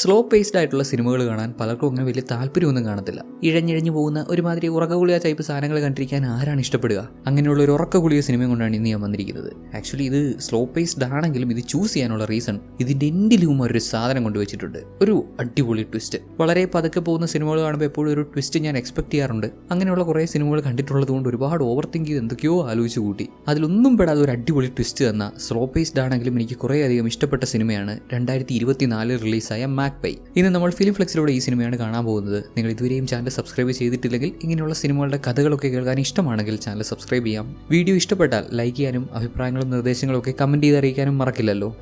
Slow paced ആയിട്ടുള്ള സിനിമകൾ കാണാൻ പലർക്കും അങ്ങനെ വലിയ താല്പര്യമൊന്നും കാണത്തില്ല. ഇഴഞ്ഞിഴഞ്ഞു പോകുന്ന ഒരുമാതിരി ഉറക്കഗുളിയ ടൈപ്പ് സാധനങ്ങൾ കണ്ടിരിക്കാൻ ആരാണ് ഇഷ്ടപ്പെടുക? അങ്ങനെയുള്ള ഒരു ഉറക്കഗുളിയ സിനിമയും കൊണ്ടാണ് ഇന്ന് ഞാൻ വന്നിരിക്കുന്നത്. ആക്ച്വലി ഇത് സ്ലോ പേസ്ഡ് ആണെങ്കിലും ഇത് ചൂസ് ചെയ്യാനുള്ള റീസൺ ഇതിന്റെ എൻഡിലും ഒരു സാധനം കൊണ്ടുവച്ചിട്ടുണ്ട് ഒരു അടിപൊളി ട്വിസ്റ്റ് വളരെ പതുക്കെ പോകുന്ന സിനിമകൾ കാണുമ്പോൾ എപ്പോഴും ഒരു ട്വിസ്റ്റ് ഞാൻ എക്സ്പെക്ട് ചെയ്യാറുണ്ട്. അങ്ങനെയുള്ള കുറേ സിനിമകൾ കണ്ടിട്ടുള്ളത് കൊണ്ട് ഒരുപാട് ഓവർ തിങ്ക് ചെയ്ത് എന്തൊക്കെയോ ആലോചിച്ച് കൂട്ടി. അതിലൊന്നും പെടാതെ ഒരു അടിപൊളി ട്വിസ്റ്റ് തന്ന സ്ലോ പേസ്ഡ് ആണെങ്കിലും എനിക്ക് കുറേ അധികം ഇഷ്ടപ്പെട്ട സിനിമയാണ് രണ്ടായിരത്തി ഇരുപത്തിനാലിൽ റിലീസായ മാക് പൈ ഇന്ന് നമ്മൾ ഫിലിം ഫ്ലെക്സിലൂടെ ഈ സിനിമയാണ് കാണാൻ പോകുന്നത്. നിങ്ങൾ ഇതുവരെയും ചാനൽ സബ്സ്ക്രൈബ് ചെയ്തിട്ടില്ലെങ്കിൽ ഇങ്ങനെയുള്ള സിനിമകളുടെ കഥകളൊക്കെ കേൾക്കാൻ ഇഷ്ടമാണെങ്കിൽ ചാനൽ സബ്സ്ക്രൈബ് ചെയ്യാം. വീഡിയോ ഇഷ്ടപ്പെട്ടാൽ ലൈക്ക് ചെയ്യാനും അഭിപ്രായങ്ങളും നിർദ്ദേശങ്ങളും ഒക്കെ കമന്റ് ചെയ്ത് അറിയിക്കാനും മറക്കില്ലല്ലോ.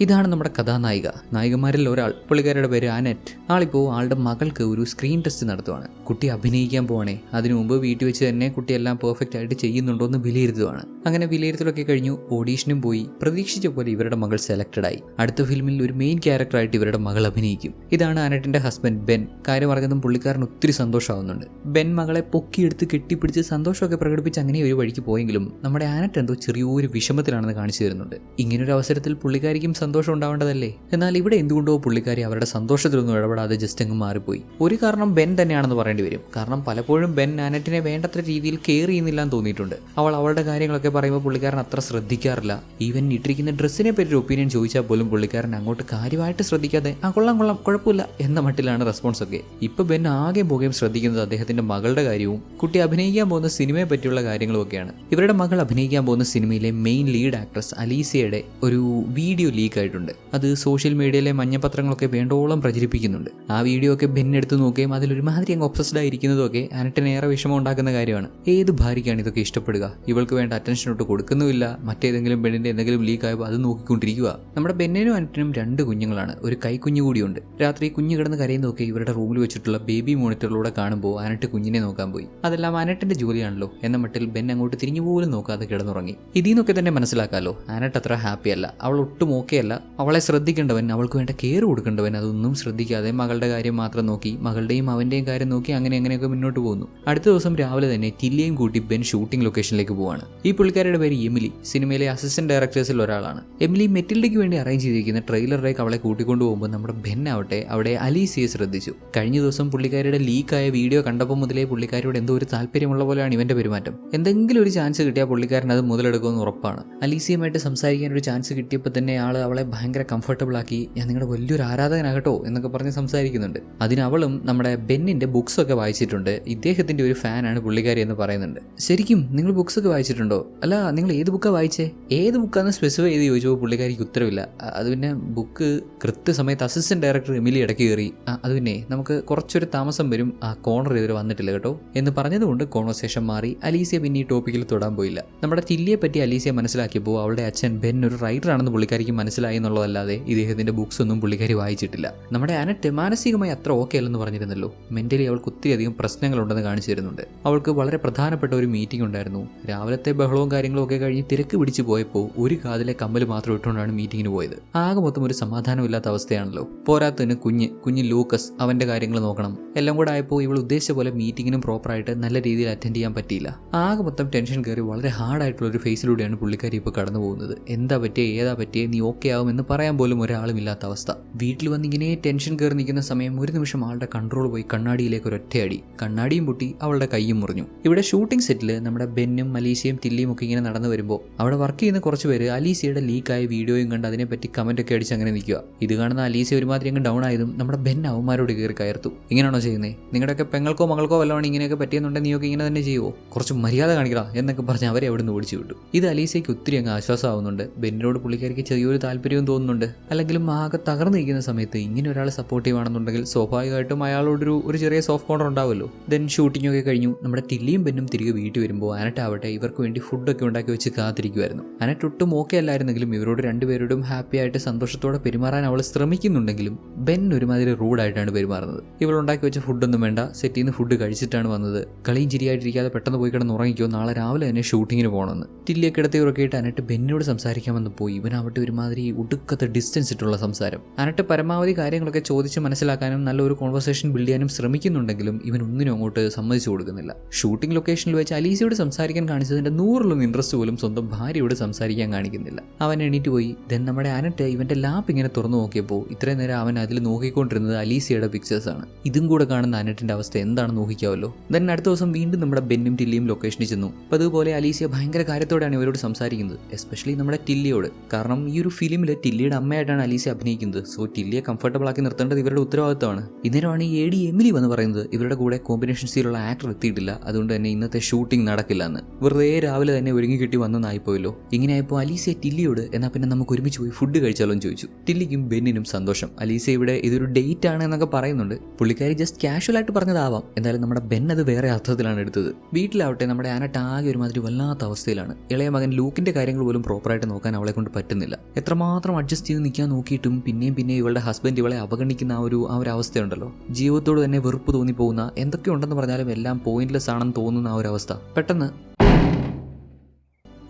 ഇതാണ് നമ്മുടെ കഥാനായിക. നായികമാരിൽ ഒരാൾ പുള്ളിക്കാരുടെ പേര് അനറ്റ്. ആളിപ്പോൾ ആളുടെ മകൾക്ക് ഒരു സ്ക്രീൻ ടെസ്റ്റ് നടത്തുവാണ്. കുട്ടി അഭിനയിക്കാൻ പോവാണേ. അതിനു മുമ്പ് വീട്ടിൽ വെച്ച് തന്നെ കുട്ടി എല്ലാം പെർഫെക്റ്റ് ആയിട്ട് ചെയ്യുന്നുണ്ടോ എന്ന് വിലയിരുത്തുവാണ്. അങ്ങനെ വിലയിരുത്തലൊക്കെ കഴിഞ്ഞു ഓഡീഷനും പോയി. പ്രതീക്ഷിച്ച പോലെ ഇവരുടെ മകൾ സെലക്റ്റഡ് ആയി. അടുത്ത ഫിലിമിൽ ഒരു മെയിൻ ക്യാരക്ടറായിട്ട് ഇവരുടെ മകൾ അഭിനയിക്കും. ഇതാണ് അനറ്റിന്റെ ഹസ്ബൻഡ് ബെൻ. കാര്യം പറഞ്ഞതും പുള്ളിക്കാരൻ ഒത്തിരി സന്തോഷമാവുന്നുണ്ട്. ബെൻ മകളെ പൊക്കിയെടുത്ത് കെട്ടിപ്പിടിച്ച് സന്തോഷമൊക്കെ പ്രകടിപ്പിച്ച് അങ്ങനെ ഒരു വഴിക്ക് പോയെങ്കിലും നമ്മുടെ ആനറ്റ് എന്തോ ചെറിയൊരു വിഷമത്തിലാണെന്ന് കാണിച്ചു തരുന്നുണ്ട്. ഇങ്ങനൊരു അവസരത്തിൽ പുള്ളിക്കാരിക്കും സന്തോഷം ഉണ്ടാവേണ്ടതല്ലേ? എന്നാൽ ഇവിടെ എന്തുകൊണ്ടോ പുള്ളിക്കാരി അവരുടെ സന്തോഷത്തിലൊന്നും ഇടപെടാതെ ജസ്റ്റ് അങ്ങ് മാറിപ്പോയി. ഒരു കാരണം ബെൻ തന്നെയാണെന്ന് പറയേണ്ടി വരും. കാരണം പലപ്പോഴും ബെൻ ആനറ്റിനെ വേണ്ടത്ര രീതിയിൽ കെയർ ചെയ്യുന്നില്ല എന്ന് തോന്നിയിട്ടുണ്ട്. അവൾ അവളുടെ കാര്യങ്ങളൊക്കെ പറയുമ്പോൾ പുള്ളിക്കാരൻ അത്ര ശ്രദ്ധിക്കാറില്ല. ഈവൻ ഇട്ടിരിക്കുന്ന ഡ്രസ്സിനെ പറ്റി ഒരു ഒപ്പീനിയൻ ചോദിച്ചാൽ പോലും പുള്ളിക്കാരൻ അങ്ങോട്ട് കാര്യമായിട്ട് ശ്രദ്ധിക്കാതെ ആ കൊള്ളാം കൊള്ളാം കുഴപ്പമില്ല എന്ന മട്ടിലാണ് റെസ്പോൺസ് ഒക്കെ. ഇപ്പൊ ബെൻ ആകെ പോകുകയും ശ്രദ്ധിക്കുന്നത് അദ്ദേഹത്തിന്റെ മകളുടെ കാര്യവും കുട്ടി അഭിനയിക്കാൻ പോകുന്ന സിനിമയെ പറ്റിയുള്ള കാര്യങ്ങളും ഒക്കെയാണ്. ഇവരുടെ മകൾ അഭിനയിക്കാൻ പോകുന്ന സിനിമയിലെ മെയിൻ ലീഡ് ആക്ട്രസ് അലീസയുടെ ഒരു വീഡിയോ ലീക്ക് ആയിട്ടുണ്ട്. അത് സോഷ്യൽ മീഡിയയിലെ മഞ്ഞപത്രങ്ങളൊക്കെ വേണ്ടോളം പ്രചരിപ്പിക്കുന്നുണ്ട്. ആ വീഡിയോ ഒക്കെ ഭിന്നെടുത്ത് നോക്കുകയും അതിലൊരുമാതിരി അങ്ങ് ഒബ്സസ്ഡ് ആയിരിക്കുന്നതൊക്കെ ഏറെ വിഷമം ഉണ്ടാക്കുന്ന കാര്യമാണ്. ഏത് ഭാര്യയ്ക്കാണ് ഇതൊക്കെ ഇഷ്ടപ്പെടുക? ഇവൾക്ക് വേണ്ട അറ്റൻഷൻ ഒട്ട് കൊടുക്കുന്നുമില്ല. മറ്റേതെങ്കിലും ബെന്നിന്റെ എന്തെങ്കിലും ലീക്ക് ആയപ്പോൾ അത് നോക്കിക്കൊണ്ടിരിക്കുക. നമ്മുടെ ബെന്നിനും അനറ്റിനും രണ്ട് കുഞ്ഞുങ്ങളാണ്. ഒരു കൈക്കുഞ്ഞു കൂടിയുണ്ട്. രാത്രി കുഞ്ഞു കിടന്ന് കരയുന്നതൊക്കെ ഇവരുടെ റൂമിൽ വെച്ചിട്ടുള്ള ബേബി മോണിറ്ററിലൂടെ കാണുമ്പോൾ അനറ്റ് കുഞ്ഞിനെ നോക്കാൻ പോയി. അതെല്ലാം അനറ്റിന്റെ ജോലിയാണല്ലോ. എന്ന മട്ടിൽ ബെൻ അങ്ങോട്ട് തിരിഞ്ഞു പോലും നോക്കാതെ കിടന്നുറങ്ങി. ഇതിൽ നിന്നൊക്കെ തന്നെ മനസ്സിലാക്കാമല്ലോ അനട്ട് അത്ര ഹാപ്പിയല്ല അവൾ ഒട്ടും ഓക്കെ അല്ല അവളെ ശ്രദ്ധിക്കേണ്ടവൻ അവൾക്ക് വേണ്ട കെയർ കൊടുക്കേണ്ടവൻ അതൊന്നും ശ്രദ്ധിക്കാതെ മകളുടെ കാര്യം മാത്രം നോക്കി മകളുടെയും അവന്റെയും കാര്യം നോക്കി അങ്ങനെ അങ്ങനെയൊക്കെ മുന്നോട്ട് പോകുന്നു. അടുത്ത ദിവസം രാവിലെ തന്നെ ടില്ലിയും കൂട്ടി ബെൻ ഷൂട്ടിംഗ് ലൊക്കേഷനിലേക്ക് പോവാണ്. ഈ പുള്ളിക്കാരുടെ പേര് എമിലി സിനിമയിലെ അസിസ്റ്റന്റ് ഡയറക്ടേഴ്സിൽ ഒരാളാണ്. എമിലി മെറ്റിൽഡയ്ക്ക് വേണ്ടി അറേഞ്ച് ചെയ്തിരിക്കുന്ന ട്രെയിലറിലേക്ക് അവളെ കൂട്ടിക്കൊണ്ടു പോകുമ്പോൾ നമ്മുടെ ബെൻ ആവട്ടെ അവിടെ അലീസിയെ ശ്രദ്ധിച്ചു. കഴിഞ്ഞ ദിവസം പുള്ളിക്കാരുടെ ലീക്കായ വീഡിയോ കണ്ടപ്പോൾ മുതലേ പുള്ളിക്കാരോട് എന്തോ ഒരു താല്പര്യമുള്ള പോലെയാണ് ഇവന്റെ പെരുമാറ്റം. എന്തെങ്കിലും ഒരു ചാൻസ് കിട്ടിയാൽ പുള്ളിക്കാരൻ അത് മുതലെടുക്കുമെന്ന് ഉറപ്പാണ്. അലീസിയുമായിട്ട് സംസാരിക്കാൻ ഒരു ചാൻസ് കിട്ടിയപ്പോൾ തന്നെ ആൾ അവളെ ഭയങ്കര കംഫർട്ടബിൾ ആക്കി ഞാൻ നിങ്ങളുടെ വലിയൊരു ആരാധകനാകട്ടോ എന്നൊക്കെ പറഞ്ഞ് സംസാരിക്കുന്നുണ്ട്. അതിന് അവളും നമ്മുടെ ബെന്നിന്റെ ബുക്സ് ഒക്കെ വായിച്ചിട്ടുണ്ട്. ഇദ്ദേഹത്തിന്റെ ഒരു ഫാനാണ് പുള്ളിക്കാരി എന്ന് പറയുന്നുണ്ട്. ശരിക്കും നിങ്ങൾ ബുക്സ് ഒക്കെ വായിച്ചിട്ടുണ്ടോ? അല്ല നിങ്ങൾ ഏത് ബുക്കാണ് വായിച്ചേ? ഏത് ബുക്കാന്ന് സ്പെസിഫൈ ചെയ്ത് ചോദിച്ചപ്പോൾ പുള്ളിക്കാരിക്ക് ഉത്തരവില്ല. അത് പിന്നെ ബുക്ക് കൃത്യസമയത്ത് അസിസ്റ്റന്റ് ഡയറക്ടർ എമിലി ഇടയ്ക്ക് കയറി "ആ, അത് പിന്നെ നമുക്ക് കുറച്ചൊരു താമസം വരും. ആ കോർണർ ഇതുവരെ വന്നിട്ടില്ല കേട്ടോ. എന്ന് പറഞ്ഞതുകൊണ്ട് കോൺവെർസേഷൻ മാറി. അലീസിയ പിന്നെ ഈ ടോപ്പിക്കിൽ തൊടാൻ പോയില്ല. നമ്മുടെ ചില്ലിയെ പറ്റി അലീസിയ മനസ്സിലാക്കിയപ്പോൾ അവളുടെ അച്ഛൻ ബെൻ ഒരു റൈറ്റർ ആണെന്ന് പുള്ളിക്കാരിക്ക് മനസ്സിലായി എന്നുള്ളതല്ലാതെ ഇദ്ദേഹത്തിന്റെ ബുക്സ് ഒന്നും പുള്ളിക്കാരി വായിച്ചിട്ടില്ല. നമ്മുടെ അനറ്റ് മാനസികമായി അത്ര ഓക്കെ അല്ലെന്ന് പറഞ്ഞിരുന്നല്ലോ. മെന്റലി അവൾക്ക് ഒത്തിരി അധികം പ്രശ്നങ്ങളുണ്ടെന്ന് കാണിച്ചു തരുന്നുണ്ട്. അവൾക്ക് വളരെ പ്രധാനപ്പെട്ട ഒരു മീറ്റിംഗ് ഉണ്ടായിരുന്നു. രാവിലത്തെ ബഹളവും കാര്യങ്ങളും ഒക്കെ കഴിഞ്ഞ് തിരക്ക് പിടിച്ച് പോയപ്പോൾ ഒരു കാതിലെ കമ്മൽ മാത്രം ഇട്ടുകൊണ്ടാണ് മീറ്റിംഗിന് പോയത്. ആകെ മൊത്തം ഒരു സമാധാനമില്ലാത്ത അവസ്ഥയാണല്ലോ. പോരാത്തതിന് കുഞ്ഞ് കുഞ്ഞ് ലൂക്കസ് അവന്റെ കാര്യങ്ങൾ നോക്കണം. എല്ലാം കൂടെ ആയപ്പോൾ ഇവൾ ഉദ്ദേശിച്ച പോലെ മീറ്റിങ്ങിനും പ്രോപ്പറായിട്ട് നല്ല രീതിയിൽ അറ്റൻഡ് ചെയ്യാൻ പറ്റിയില്ല. ആകെ മൊത്തം ടെൻഷൻ കയറി വളരെ ഹാർഡായിട്ടുള്ള ഒരു ഫേസിലൂടെയാണ് പുള്ളിക്കാരി ഇപ്പോൾ കടന്നു പോകുന്നത് എന്താ പറ്റിയേ ഏതാ പറ്റിയേ നീ ഓക്കെ ആവുമെന്ന് പറയാൻ പോലും ഒരാളും ഇല്ലാത്ത അവസ്ഥ. വീട്ടിൽ വന്നിങ്ങനെ ടെൻഷൻ കയറി നിൽക്കുന്ന സമയം ഒരു നിമിഷം ആളുടെ കൺട്രോൾ പോയി കണ്ണാടിയിലേക്ക് ഒരു ഒറ്റയടി. കണ്ണാടിയും പൊട്ടി അവളുടെ കൈയും മുറിഞ്ഞു. ഇവിടെ ഷൂട്ടിംഗ് സെറ്റിൽ നമ്മുടെ ബെന്നും മലീഷയും ടില്ലിയും ഒക്കെ ഇങ്ങനെ നടന്നു വരുമ്പോൾ അവിടെ വർക്ക് ചെയ്യുന്ന കുറച്ച് പേര് അലീസയുടെ ലീക്കായ വീഡിയോയും കണ്ട് അതിനെപ്പറ്റി കമന്റ് ഒക്കെ അടിച്ച് അങ്ങനെ നിൽക്കുക ഇത് കാണുന്ന അലീസ ഒരുമാതിരി അങ്ങ് ഡൗൺ ആയതും നമ്മുടെ ബെൻ അവന്മാരോട് കയറി കയർത്തു. ഇങ്ങനെയാണോ ചെയ്യുന്നത് നിങ്ങളുടെയൊക്കെ പെങ്ങൾക്കോ മകൾക്കോ വല്ലതാണ് ഇങ്ങനെയൊക്കെ പറ്റിയെന്നുണ്ടെങ്കിൽ നീയൊക്കെ ഇങ്ങനെ തന്നെ ചെയ്യുമോ കുറച്ച് മര്യാദ കാണിക്കടാ എന്നൊക്കെ പറഞ്ഞ് അവരെ അവിടെ നിന്ന് ഓടിച്ചു വിട്ടു. ഇത് അലീസയ്ക്ക് ഒത്തിരി അങ്ങ് ആശ്വാസമാവുന്നുണ്ട്. ബെന്നിനോട് പുള്ളിക്കാരിക്ക് ചെറിയൊരു താല്പര്യവും തോന്നുന്നുണ്ട്. അല്ലെങ്കിലും ആകെ തകർന്നിരിക്കുന്ന സമയത്ത് ഇങ്ങനെ ഒരാൾ സപ്പോർട്ടീവ് ആണെന്നുണ്ടെങ്കിൽ സ്വാഭാവികമായിട്ടും അയാളോടൊരു ഒരു ചെറിയ സോഫ്റ്റ് കോർണർ ഉണ്ടാവുമല്ലോ. ദെൻ ഷൂട്ടിംഗ് ഒക്കെ കഴിഞ്ഞു. നമ്മുടെ തില്ലിയും ബെന്നും തിരികെ വീട്ടിൽ വരുമ്പോൾ അനട്ടാവട്ടെ ഇവർക്ക് വേണ്ടി ഫുഡൊക്കെ ഉണ്ടാക്കി വെച്ച് കാത്തിരിക്കുമായിരുന്നു അനട്ട് ഒട്ടും ഓക്കെ അല്ലായിരുന്നെങ്കിലും ഇവരോട് രണ്ടുപേരോടും ഹാപ്പി ആയിട്ട് സന്തോഷത്തോടെ പെരുമാറാൻ അവൾ ശ്രമിക്കുന്നുണ്ടെങ്കിലും ബെൻ ഒരുമാതിരി റൂഡായിട്ടാണ് പെരുമാറുന്നത്. ഇവൾ ഉണ്ടാക്കി വെച്ച ഫുഡൊന്നും വേണ്ട. സെറ്റിൽ നിന്ന് ഫുഡ് കഴിച്ചിട്ടാണ് വന്നത്. കളിയും ചിരിയായിട്ടിരിക്കാതെ പെട്ടെന്ന് പോയി കിടന്ന് ഉറങ്ങിക്കോ. നാളെ രാവിലെ തന്നെ ഷൂട്ടിങ്ങിന് പോകണമെന്ന്. തില്ലിയൊക്കെ ഇടത്തെ ഉറക്കിയിട്ട് അനട്ട് ബെന്നിനോട് സംസാരിക്കാമെന്ന് പോയി. ഇവനാവട്ടെ അവിടെ ഒരുമാതിരി ഒടുക്കത്തെ ഡിസ്റ്റൻസ് ഇട്ടുള്ള സംസാരം. അനട്ട് പരമാവധി കാര്യങ്ങളൊക്കെ ചോദിച്ച് മനസ്സിലാക്കാനും നല്ലൊരു കോൺവെർസേഷൻ ബിൽഡ് ചെയ്യാനും ശ്രമിക്കുന്നുണ്ടെങ്കിലും ഇവൻ ഒന്നിനും അങ്ങോട്ട് സമ്മതിച്ചു കൊടുക്കുന്നില്ല. ഷൂട്ടിംഗ് ലൊക്കേഷനിൽ വെച്ച് അലീസയോട് സംസാരിക്കാൻ കാണിച്ചതിന്റെ നൂറിലൊന്നും ഇൻട്രസ്റ്റ് പോലും സ്വന്തം ഭാര്യയോട് സംസാരിക്കാൻ കാണിക്കുന്നില്ല. അവൻ എണീറ്റ് പോയി. ദെൻ നമ്മുടെ അനട്ട് ഇവന്റെ ലാപ്പ് ഇങ്ങനെ തുറന്നു നോക്കിയപ്പോൾ ഇത്രയും നേരം അവൻ അതിൽ നോക്കിക്കൊണ്ടിരുന്നത് അലീസയുടെ പിക്ചേഴ്സ് ആണ്. ഇതും കൂടെ കാണുന്ന അനറ്റിന്റെ അവസ്ഥ എന്താണെന്ന് നോക്കിക്കാവല്ലോ. ദെൻ അടുത്ത ദിവസം വീണ്ടും നമ്മുടെ ബെന്നും ടില്ലിയും ലൊക്കേഷനിൽ ചെന്നു. അപ്പോൾ അതുപോലെ അലീസിയ ഭയങ്കര കാര്യത്തോടെയാണ് ഇവരോട് സംസാരിക്കുന്നത്. എസ്പെഷ്യലി നമ്മുടെ ടില്ലിയോട്. കാരണം ഈ ഒരു ഫിലിമിൽ ടില്ലിയുടെ അമ്മയായിട്ടാണ് അലീസ അഭിനയിക്കുന്നത്. സോ ടില്ലിയെ കംഫർട്ടബിൾ ആക്കി നിർത്തേണ്ടത് ഇവരുടെ ഉത്തരവാദിത്തമാണ്. ഇന്നേരമാണ് ഈ എ ഡി എമിലി എന്ന് പറയുന്നത് ഇവരുടെ കൂടെ കോമ്പിനേഷൻ സീലുള്ള ആക്ടർ എത്തിയിട്ടില്ല. അതുകൊണ്ട് തന്നെ ഇന്നത്തെ ഷൂട്ടിംഗ് നടക്കില്ല എന്ന് വെറുതെ രാവിലെ തന്നെ ഒരുങ്ങി കിട്ടി വന്നെന്നായിപ്പോയല്ലോ. ഇങ്ങനെയായപ്പോൾ അലീസെ ടില്ലിയോട് എന്നാൽ പിന്നെ നമുക്ക് ഒരുമിച്ച് പോയി ഫുഡ് കഴിച്ചാലോ? ചോദിച്ചു. ടില്ലിക്കും ബെന്നിനും സന്തോഷം. അലീസെ ഇവിടെ ഇതൊരു ഡേറ്റ് ആണ് എന്നൊക്കെ പറയുന്നുണ്ട്. പുള്ളിക്കാരി ജസ്റ്റ് കാഷ്വൽ ആയിട്ട് പറഞ്ഞതാവാം. എന്തായാലും നമ്മുടെ ബെൻ അത് വേറെ അർത്ഥത്തിലാണ് എടുത്തത്. വീട്ടിലാവട്ടെ നമ്മുടെ ആനട്ട് ആകെ ഒരുമാതിരി വല്ലാത്ത അവസ്ഥയിലാണ്. ഇളയ മകൻ ലൂക്കിന്റെ കാര്യങ്ങൾ പോലും പ്രോപ്പറായിട്ട് നോക്കാൻ അവളെ കൊണ്ട് പറ്റുന്നില്ല. എത്രമാത്രം അഡ്ജസ്റ്റ് ചെയ്ത് നിൽക്കാൻ നോക്കിയിട്ടും പിന്നെയും പിന്നെയും ഇവളുടെ ഹസ്ബൻഡ് ഇവളെ അവഗണിക്കുന്ന ആ ഒരു ആ ഒരു അവസ്ഥയുണ്ടല്ലോ. ജീവിതത്തോട് തന്നെ വെറുപ്പ് തോന്നിപ്പോകുന്ന എന്തൊക്കെ ഉണ്ടെന്ന് പറഞ്ഞാലും എല്ലാം പോയിന്റ്ലെസ് ആണെന്ന് തോന്നുന്ന ആ ഒരു അവസ്ഥ. പെട്ടെന്ന്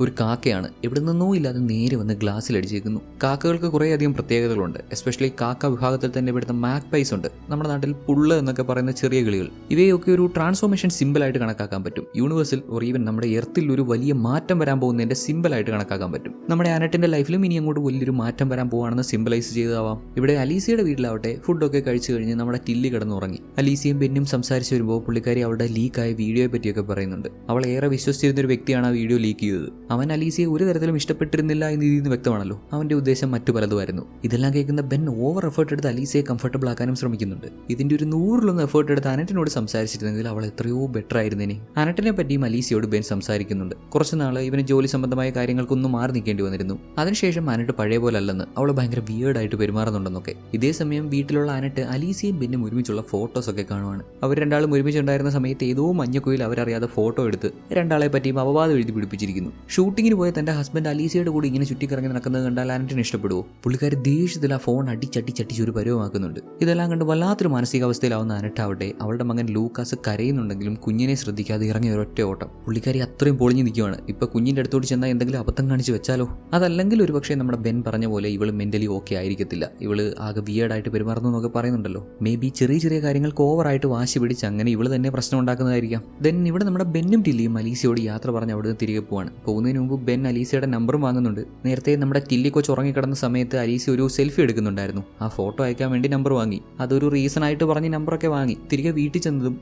ഒരു കാക്കയാണ്. എവിടെ നിന്നോ ഇല്ലാതെ നേരെ വന്ന് ഗ്ലാസ്സിൽ അടിച്ചേക്കുന്നു. കാക്കകൾക്ക് കുറേയധികം പ്രത്യേകതകളുണ്ട്. എസ്പെഷ്യലി കാക്ക വിഭാഗത്തിൽ തന്നെ ഇവിടുത്തെ മാക് പൈസ് ഉണ്ട്. നമ്മുടെ നാട്ടിൽ പുള്ള് എന്നൊക്കെ പറയുന്ന ചെറിയ കിളികൾ. ഇവയൊക്കെ ഒരു ട്രാൻസ്ഫോർമേഷൻ സിമ്പിളായിട്ട് കണക്കാക്കാൻ പറ്റും. യൂണിവേഴ്സിൽ ഓർ ഈവൻ നമ്മുടെ എർത്തിൽ ഒരു വലിയ മാറ്റം വരാൻ പോകുന്നതിന്റെ സിമ്പിളായിട്ട് കണക്കാക്കാൻ പറ്റും. നമ്മുടെ അനറ്റിന്റെ ലൈഫിലും ഇനി അങ്ങോട്ട് വലിയൊരു മാറ്റം വരാൻ പോകുകയാണെന്ന് സിമ്പിളൈസ് ചെയ്തതാവാം. ഇവിടെ അലീസയുടെ വീട്ടിലാവട്ടെ ഫുഡൊക്കെ കഴിച്ചു കഴിഞ്ഞ് നമ്മുടെ ടില്ലി കിടന്നുറങ്ങി. അലീസിയും ബെന്നും സംസാരിച്ച് വരുമ്പോൾ പുള്ളിക്കാരി അവളുടെ ലീക്കായ വീഡിയോയെ പറ്റിയൊക്കെ പറയുന്നുണ്ട്. അവൾ ഏറെ വിശ്വസിച്ചിരുന്ന ഒരു വ്യക്തിയാണ് ആ വീഡിയോ ലീക്ക് ചെയ്തത്. അവൻ അലീസിയെ ഒരു തരത്തിലും ഇഷ്ടപ്പെട്ടിരുന്നില്ല എന്ന് ഇതിൽ നിന്ന് വ്യക്തമാണല്ലോ. അവന്റെ ഉദ്ദേശം മറ്റു പലതുമായിരുന്നു. ഇതെല്ലാം കേൾക്കുന്ന ബെൻ ഓവർ എഫേർട്ട് എടുത്ത് അലീസയെ കംഫർട്ടബിൾ ആക്കാനും ശ്രമിക്കുന്നുണ്ട്. ഇതിന്റെ ഒരു നൂറിലൊന്ന് എഫേർട്ട് എടുത്ത് അനറ്റിനോട് സംസാരിച്ചിരുന്നെങ്കിൽ അവൾ എത്രയോ ബെറ്റർ ആയിരുന്നേനെ. അനറ്റിനെ പറ്റിയും അലീസയോട് ബെൻ സംസാരിക്കുന്നുണ്ട്. കുറച്ചുനാൾ ഇവന് ജോലി സംബന്ധമായ കാര്യങ്ങൾക്കൊന്നും മാറി നിൽക്കേണ്ടി വന്നിരുന്നു. അതിനുശേഷം അനറ്റ് പഴയ പോലെ അല്ലെന്ന് അവൾ ഭയങ്കര വിയേർഡായിട്ട് പെരുമാറുന്നുണ്ടെന്നൊക്കെ. ഇതേ സമയം വീട്ടിലുള്ള അനറ്റ് അലീസയും ബെന്നും ഒരുമിച്ചുള്ള ഫോട്ടോസ് ഒക്കെ കാണുവാണ്. അവർ രണ്ടാളും ഒരുമിച്ചുണ്ടായിരുന്ന സമയത്ത് ഏതോ മഞ്ഞക്കുയിൽ അവരറിയാതെ ഫോട്ടോ എടുത്ത് രണ്ടാളെ പറ്റിയും അപവാദം എഴുതി പിടിപ്പിച്ചിരിക്കുന്നു. ഷൂട്ടിങ്ങിന് പോയ തന്റെ ഹസ്ബൻഡ് അലീസയുടെ കൂടി ഇങ്ങനെ ചുറ്റിക്കറങ്ങി നടക്കുന്നത് കണ്ടാൽ അനറ്റിന് ഇഷ്ടപ്പെടുവോ? പുള്ളിക്കാരി ദേഷ്യത്തിൽ ആ ഫോൺ അടിച്ചടിച്ചടിച്ച് ഒരു പരുവമാക്കുന്നുണ്ട്. ഇതെല്ലാം കണ്ട് വല്ലാത്തൊരു മാനസികാവസ്ഥയിലാവുന്ന ആനട്ടാവട്ടെ അവളുടെ മകൻ ലൂക്കാസ് കരയുന്നുണ്ടെങ്കിലും കുഞ്ഞിനെ ശ്രദ്ധിക്കാതെ ഇറങ്ങിയ ഒരൊറ്റ ഓട്ടം. പുള്ളിക്കാരി അത്രയും പൊളിഞ്ഞു നിൽക്കുകയാണ് ഇപ്പൊ കുഞ്ഞിന്റെ അടുത്തോട്ട് ചെന്നാൽ എന്തെങ്കിലും അബദ്ധം കാണിച്ച് വെച്ചാലോ? അതല്ലെങ്കിൽ ഒരു പക്ഷേ നമ്മുടെ ബെൻ പറഞ്ഞ പോലെ ഇവൾ മെന്റലി ഓക്കെ ആയിരിക്കത്തില്ല. ഇവൾ ആകെ വിയേഡായിട്ട് പെരുമാറുന്നു എന്നൊക്കെ പറയുന്നുണ്ടല്ലോ. മേ ബി ചെറിയ ചെറിയ കാര്യങ്ങൾക്ക് ഓവറായിട്ട് വാശി പിടിച്ച് അങ്ങനെ ഇവൾ തന്നെ പ്രശ്നം ഉണ്ടാക്കുന്നതായിരിക്കാം. ദെൻ ഇവിടെ നമ്മുടെ ബെന്നും ടില്ലിയും അലീസിയോട് യാത്ര പറഞ്ഞ് അവിടുന്ന് തിരികെ പോവാണ്. പോകുന്നതിന് മുമ്പ് ബെൻ അലീസയുടെ നമ്പറും വാങ്ങുന്നുണ്ട്. നേരത്തെ നമ്മുടെ ടില്ലി കൊച്ച് ഉറങ്ങിക്കിടന്ന സമയത്ത് അലീസി ഒരു സെൽഫി എടുക്കുന്നുണ്ടായിരുന്നു. ആ ഫോട്ടോ അയക്കാൻ വേണ്ടി നമ്പർ വാങ്ങി. അതൊരു റീസൺ ആയിട്ട് പറഞ്ഞ് നമ്പറൊക്കെ വാങ്ങി. തിരികെ വീട്ടിൽ ചെന്നതും